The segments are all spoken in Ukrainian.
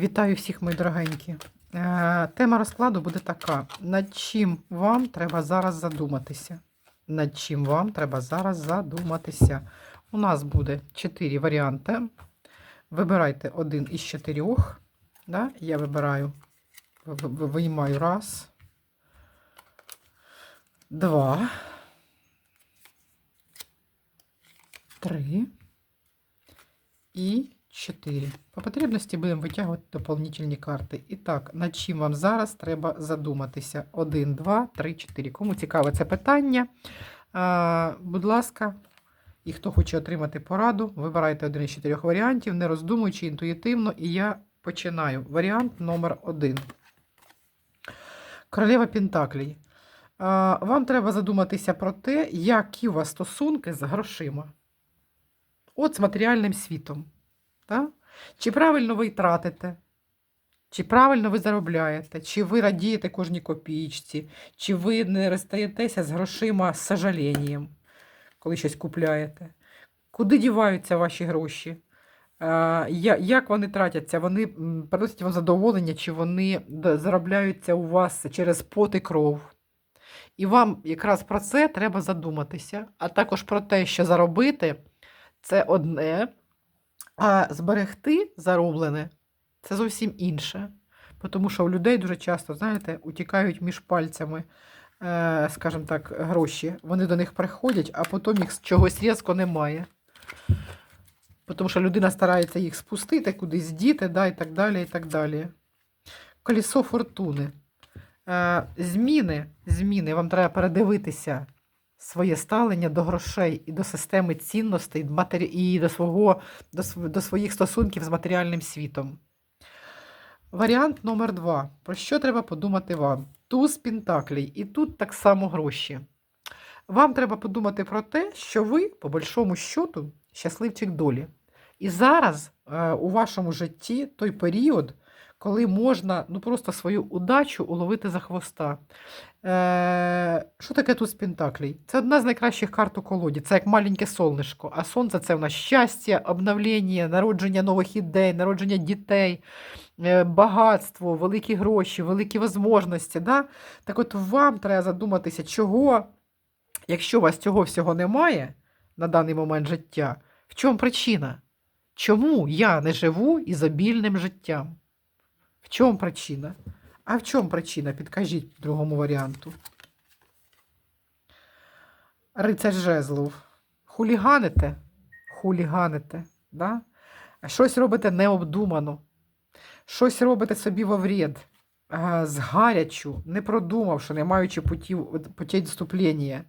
Вітаю всіх, мої дорогенькі. Е, Тема розкладу буде така: над чим вам треба зараз задуматися? Над чим вам треба зараз задуматися? У нас буде чотири варіанти. Вибирайте один із чотирьох. Да? Я вибираю, виймаю раз, два, три і 4. По потрібності будемо витягувати доповнительні карти. І так, над чим вам зараз треба задуматися? 1, 2, 3, 4. Кому цікаве це питання? А, будь ласка, і хто хоче отримати пораду, вибирайте один із чотирьох варіантів, не роздумуючи інтуїтивно, і я починаю. Варіант номер 1. Королева Пентаклій. Вам треба задуматися про те, які у вас стосунки з грошима. От з матеріальним світом. Так? Чи правильно ви тратите, чи правильно ви заробляєте, чи ви радієте кожній копійці, чи ви не розстаєтеся з грошима з сожаленням, коли щось купляєте. Куди діваються ваші гроші? Як вони тратяться? Вони приносять вам задоволення, чи вони заробляються у вас через пот і кров? І вам якраз про це треба задуматися, а також про те, що заробити це одне, а зберегти зароблене це зовсім інше. Тому що у людей дуже часто, знаєте, утікають між пальцями, е, скажімо так, гроші. Вони до них приходять, а потім їх чогось різко немає. Тому що людина старається їх спустити, кудись діти, да, і так далі. і так далі. Колесо фортуни. Е, зміни, зміни, вам треба передивитися своє ставлення до грошей і до системи цінностей і до, свого, до, до своїх стосунків з матеріальним світом. Варіант номер два. Про що треба подумати вам? Туз Пентаклей. І тут так само гроші. Вам треба подумати про те, що ви, по большому счету, щасливчик долі. І зараз е, у вашому житті той період, коли можна ну, просто свою удачу уловити за хвоста. Е, що таке туз Пентаклей? Це одна з найкращих карт у колоді. Це як маленьке сонечко. А сонце це в нас щастя, обновлення, народження нових ідей, народження дітей, е, багатство, великі гроші, великі можливості. Да? Так от вам треба задуматися, чого, якщо у вас цього всього немає на даний момент життя, в чому причина? Чому я не живу ізобільним життям? В чому причина? А в чому причина? Підкажіть другому варіанту. Рицар жезлов. Хуліганите? Хуліганите. Да? Щось робите необдумано. Щось робите собі во вред. а, З гарячу, не продумавши, не маючи путів, путей відступлення.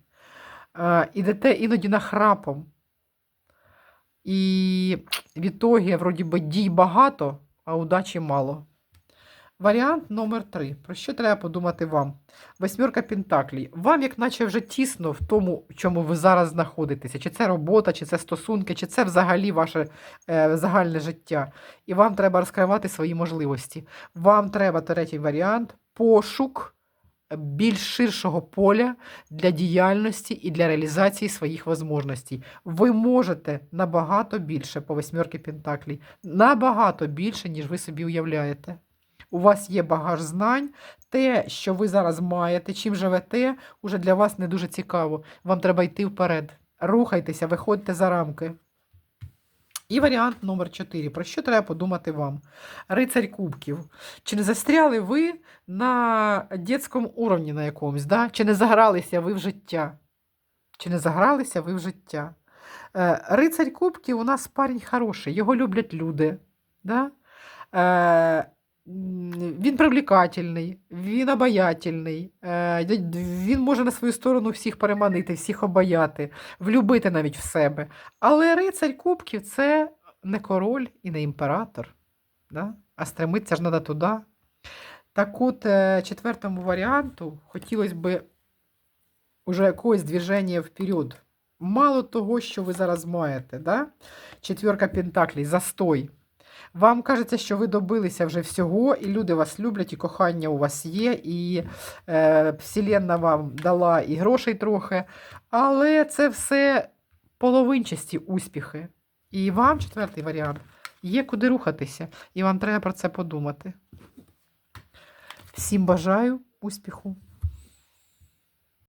Ідете іноді нахрапом. І в ітогі, вроді би, дій багато, а удачі мало. Варіант номер три. Про що треба подумати вам? Восьмерка Пентаклей. Вам, як наче вже тісно в тому, в чому ви зараз знаходитеся. Чи це робота, чи це стосунки, чи це взагалі ваше е, загальне життя. І вам треба розкривати свої можливості. Вам треба третій варіант пошук більш ширшого поля для діяльності і для реалізації своїх можливостей. Ви можете набагато більше по восьмерки Пентаклей, набагато більше, ніж ви собі уявляєте. У вас є багаж знань, те, що ви зараз маєте, чим живете, уже для вас не дуже цікаво. Вам треба йти вперед. Рухайтеся, виходьте за рамки. І варіант номер 4. Про що треба подумати вам? Рицарь кубків. Чи не застряли ви на дитячому уровні на якомусь? Да? Чи не загралися ви в життя? Чи не загралися ви в життя? Е, Рицарь кубків у нас парень хороший, його люблять люди. Да? Він привлекательний, він обаятельний, е, він може на свою сторону всіх переманити, всіх обаяти, влюбити навіть в себе. Але рицарь кубків це не король і не імператор, да? а стремиться ж треба туди. Так от, е, четвертому варіанту хотілося б уже якогось движення вперед. Мало того, що ви зараз маєте, да? четверка пентаклей, застой. Вам кажеться, що ви добилися вже всього, і люди вас люблять, і кохання у вас є, і е, Вселенна вам дала і грошей трохи. Але це все половинчасті успіхи. І вам четвертий варіант Є куди рухатися, і вам треба про це подумати. Всім бажаю успіху!